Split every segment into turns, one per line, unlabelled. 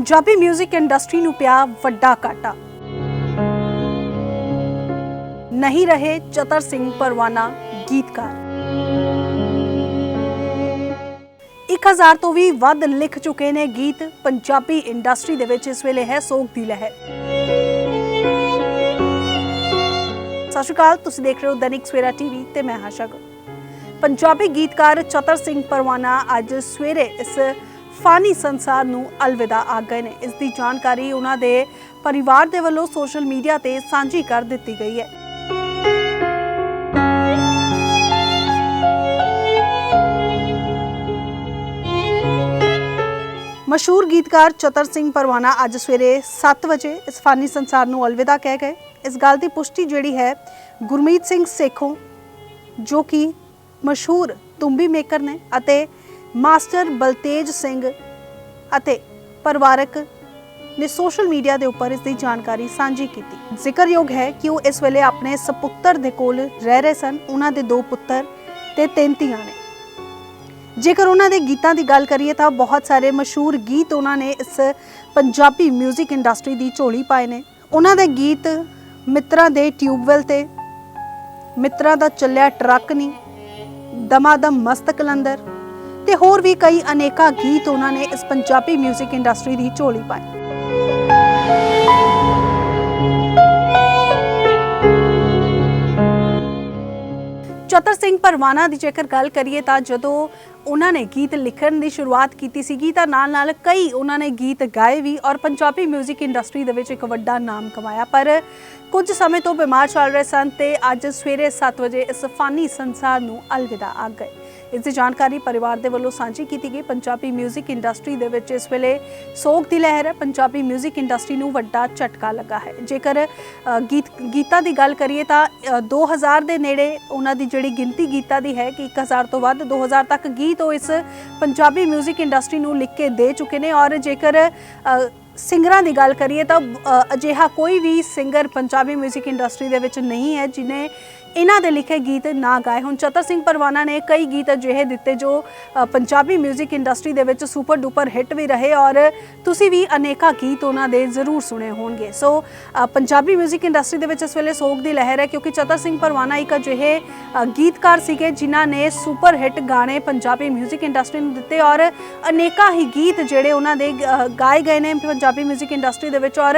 Punjabi 뮤직 industry ਨੂੰ ਪਿਆ ਵੱਡਾ ਘਾਟਾ। ਨਹੀਂ ਰਹੇ ਚਤਰ ਸਿੰਘ ਪਰਵਾਨਾ ਗੀਤਕਾਰ। 1000 ਤੋਂ ਵੀ ਵੱਧ ਲਿਖ ਚੁੱਕੇ ਨੇ ਗੀਤ ਪੰਜਾਬੀ ਇੰਡਸਟਰੀ ਦੇ ਵਿੱਚ ਇਸ ਵੇਲੇ ਹੈ ਸੋਗ ਦੀ ਲਹਿਰ। ਸਤਿ ਸ਼੍ਰੀ ਅਕਾਲ, ਤੁਸੀਂ ਦੇਖ ਰਹੇ ਹੋ ਦੈਨਿਕ ਸਵੇਰਾ ਟੀਵੀ ਤੇ ਮੈਂ ਹਾਂ ਸ਼ਗਨ। ਪੰਜਾਬੀ ਗੀਤਕਾਰ ਚਤਰ ਸਿੰਘ ਪਰਵਾਨਾ ਅੱਜ ਸਵੇਰੇ ਇਸ ਫਾਨੀ ਸੰਸਾਰ ਨੂੰ ਅਲਵਿਦਾ ਆ ਗਏ ਨੇ। ਇਸ ਦੀ ਜਾਣਕਾਰੀ ਉਹਨਾਂ ਦੇ ਪਰਿਵਾਰ ਦੇ ਵੱਲੋਂ ਸੋਸ਼ਲ ਮੀਡੀਆ ਤੇ ਸਾਂਝੀ ਕਰ ਦਿੱਤੀ ਗਈ ਹੈ। ਮਸ਼ਹੂਰ ਗੀਤਕਾਰ ਚਤਰ ਸਿੰਘ ਪਰਵਾਨਾ ਅੱਜ ਸਵੇਰੇ 7 ਵਜੇ ਇਸ ਫਾਨੀ ਸੰਸਾਰ ਨੂੰ ਅਲਵਿਦਾ ਕਹਿ ਗਏ। ਇਸ ਗੱਲ ਦੀ ਪੁਸ਼ਟੀ ਜਿਹੜੀ ਹੈ ਗੁਰਮੀਤ ਸਿੰਘ ਸੇਖੋਂ, ਜੋ ਕਿ ਮਸ਼ਹੂਰ ਤੁੰਬੀ ਮੇਕਰ ਨੇ ਅਤੇ ਮਾਸਟਰ ਬਲਤੇਜ ਸਿੰਘ ਅਤੇ ਪਰਿਵਾਰਕ ਨੇ ਸੋਸ਼ਲ ਮੀਡੀਆ ਦੇ ਉੱਪਰ ਇਸ ਦੀ ਜਾਣਕਾਰੀ ਸਾਂਝੀ ਕੀਤੀ। ਜ਼ਿਕਰਯੋਗ ਹੈ ਕਿ ਉਹ ਇਸ ਵੇਲੇ ਆਪਣੇ ਸੁਪੁੱਤਰ ਦੇ ਕੋਲ ਰਹਿ ਰਹੇ ਸਨ। ਉਹਨਾਂ ਦੇ ਦੋ ਪੁੱਤਰ ਤੇ ਤਿੰਨ ਧੀਆਂ ਨੇ। ਜੇਕਰ ਉਹਨਾਂ ਦੇ ਗੀਤਾਂ ਦੀ ਗੱਲ ਕਰੀਏ ਤਾਂ ਬਹੁਤ ਸਾਰੇ ਮਸ਼ਹੂਰ ਗੀਤ ਉਹਨਾਂ ਨੇ ਇਸ ਪੰਜਾਬੀ 뮤직 ਇੰਡਸਟਰੀ ਦੀ ਝੋਲੀ ਪਾਏ ਨੇ। ਉਹਨਾਂ ਦੇ ਗੀਤ ਮਿੱਤਰਾਂ ਦੇ ਟਿਊਬਵੈਲ ਤੇ, ਮਿੱਤਰਾਂ ਦਾ ਚੱਲਿਆ ਟਰੱਕ ਨਹੀਂ ਦਮਾਦਮ ਮਸਤ ਕਲੰਦਰ ਤੇ ਹੋਰ ਵੀ ਕਈ ਅਨੇਕਾਂ ਗੀਤ ਉਹਨਾਂ ਨੇ ਇਸ ਪੰਜਾਬੀ 뮤직 ਇੰਡਸਟਰੀ ਦੀ ਝੋਲੀ ਪਾਏ ਚਤਰ ਸਿੰਘ ਪਰਵਾਨਾ ਦੀ ਜੇਕਰ ਗੱਲ ਕਰੀਏ ਤਾਂ ਜਦੋਂ ਉਹਨਾਂ ਨੇ ਗੀਤ ਲਿਖਣ ਦੀ ਸ਼ੁਰੂਆਤ ਕੀਤੀ ਸੀਗੀ ਤਾਂ ਨਾਲ ਨਾਲ ਕਈ ਉਹਨਾਂ ਨੇ ਗੀਤ ਗਾਏ ਵੀ ਔਰ ਪੰਜਾਬੀ 뮤직 ਇੰਡਸਟਰੀ ਦੇ ਵਿੱਚ ਇੱਕ ਵੱਡਾ ਨਾਮ ਕਮਾਇਆ ਪਰ ਕੁਝ ਸਮੇਂ ਤੋਂ ਬਿਮਾਰ ਚੱਲ ਰਹੇ ਸਨ ਤੇ ਅੱਜ ਸਵੇਰੇ 7 ਵਜੇ ਇਸ ਫਾਨੀ ਸੰਸਾਰ ਨੂੰ ਅਲਵਿਦਾ ਆ ਗਏ ਇਸ ਦੀ ਜਾਣਕਾਰੀ ਪਰਿਵਾਰ ਦੇ ਵੱਲੋਂ ਸਾਂਝੀ ਕੀਤੀ ਗਈ ਪੰਜਾਬੀ 뮤직 ਇੰਡਸਟਰੀ ਦੇ ਵਿੱਚ ਇਸ ਵੇਲੇ ਸੋਗ ਦੀ ਲਹਿਰ ਹੈ ਪੰਜਾਬੀ 뮤직 ਇੰਡਸਟਰੀ ਨੂੰ ਵੱਡਾ ਝਟਕਾ ਲੱਗਾ ਹੈ ਜੇਕਰ ਅ, ਗੀਤ ਗੀਤਾਂ ਦੀ ਗੱਲ ਕਰੀਏ ਤਾਂ ਅ, 2000 ਦੇ ਨੇੜੇ ਉਹਨਾਂ ਦੀ ਜਿਹੜੀ ਗਿਣਤੀ ਗੀਤਾਂ ਦੀ ਹੈ ਕਿ 1000 ਤੋਂ ਵੱਧ 2000 ਤੱਕ ਗੀਤ ਤੋਂ ਇਸ ਪੰਜਾਬੀ 뮤직 ਇੰਡਸਟਰੀ ਨੂੰ ਲਿਖ ਕੇ ਦੇ ਚੁੱਕੇ ਨੇ ਔਰ ਜੇਕਰ ਅ, ਸਿੰਗਰਾਂ ਦੀ ਗੱਲ ਕਰੀਏ ਤਾਂ ਅ, ਅਜਿਹਾ ਕੋਈ ਵੀ ਸਿੰਗਰ ਪੰਜਾਬੀ 뮤직 ਇੰਡਸਟਰੀ ਦੇ ਵਿੱਚ ਨਹੀਂ ਹੈ ਜਿਨੇ ਇਹਨਾਂ ਦੇ ਲਿਖੇ ਗੀਤ ਨਾ ਗਾਏ ਹੁਣ ਚਤਰ ਸਿੰਘ ਪਰਵਾਨਾ ਨੇ ਕਈ ਗੀਤ ਅਜਿਹੇ ਦਿੱਤੇ ਜੋ ਅ, ਪੰਜਾਬੀ 뮤직 ਇੰਡਸਟਰੀ ਦੇ ਵਿੱਚ ਸੁਪਰ ਡੂਪਰ ਹਿੱਟ ਵੀ ਰਹੇ ਔਰ ਤੁਸੀਂ ਵੀ ਅਨੇਕਾਂ ਗੀਤ ਉਹਨਾਂ ਦੇ ਜ਼ਰੂਰ ਸੁਣੇ ਹੋਣਗੇ ਸੋ ਅ, ਪੰਜਾਬੀ 뮤직 ਇੰਡਸਟਰੀ ਦੇ ਵਿੱਚ ਇਸ ਵੇਲੇ ਸੋਗ ਦੀ ਲਹਿਰ ਹੈ ਕਿਉਂਕਿ ਚਤਰ ਸਿੰਘ ਪਰਵਾਨਾ ਇੱਕ ਅਜਿਹੇ ਅ, ਗੀਤਕਾਰ ਸੀਗੇ ਜਿਨ੍ਹਾਂ ਨੇ ਸੁਪਰ ਹਿੱਟ ਗਾਣੇ ਪੰਜਾਬੀ 뮤직 ਇੰਡਸਟਰੀ ਨੂੰ ਦਿੱਤੇ ਔਰ ਅਨੇਕਾਂ ਹੀ ਗੀਤ ਜਿਹੜੇ ਉਹਨਾਂ ਦੇ ਅ, ਗਾਏ ਗਏ ਨੇ ਪੰਜਾਬੀ ਪੰਜਾਬੀ 뮤직 ਇੰਡਸਟਰੀ ਦੇ ਵਿੱਚ ਔਰ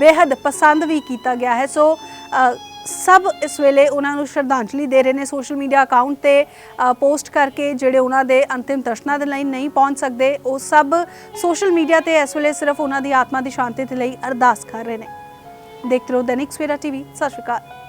ਬੇहद ਪਸੰਦ ਵੀ ਕੀਤਾ ਗਿਆ ਹੈ। ਸੋ ਸਭ ਇਸ ਵੇਲੇ ਉਹਨਾਂ ਨੂੰ ਸ਼ਰਧਾਂਜਲੀ ਦੇ ਰਹੇ ਨੇ ਸੋਸ਼ਲ ਮੀਡੀਆ ਅਕਾਊਂਟ ਤੇ ਪੋਸਟ ਕਰਕੇ ਜਿਹੜੇ ਉਹਨਾਂ ਦੇ ਅੰਤਿਮ ਦਰਸ਼ਨਾਂ ਦੇ ਲਈ ਨਹੀਂ ਪਹੁੰਚ ਸਕਦੇ, ਉਹ ਸਭ ਸੋਸ਼ਲ ਮੀਡੀਆ ਤੇ ਇਸ ਵੇਲੇ ਸਿਰਫ ਉਹਨਾਂ ਦੀ ਆਤਮਾ ਦੀ ਸ਼ਾਂਤੀ ਦੇ ਲਈ ਅਰਦਾਸ ਕਰ ਰਹੇ ਨੇ। ਦੇਖਦੇ ਰਹੋ ਦੈਨਿਕ ਸਵੇਰਾ ਟੀਵੀ, ਸਤਿ ਸ਼੍ਰੀ ਅਕਾਲ।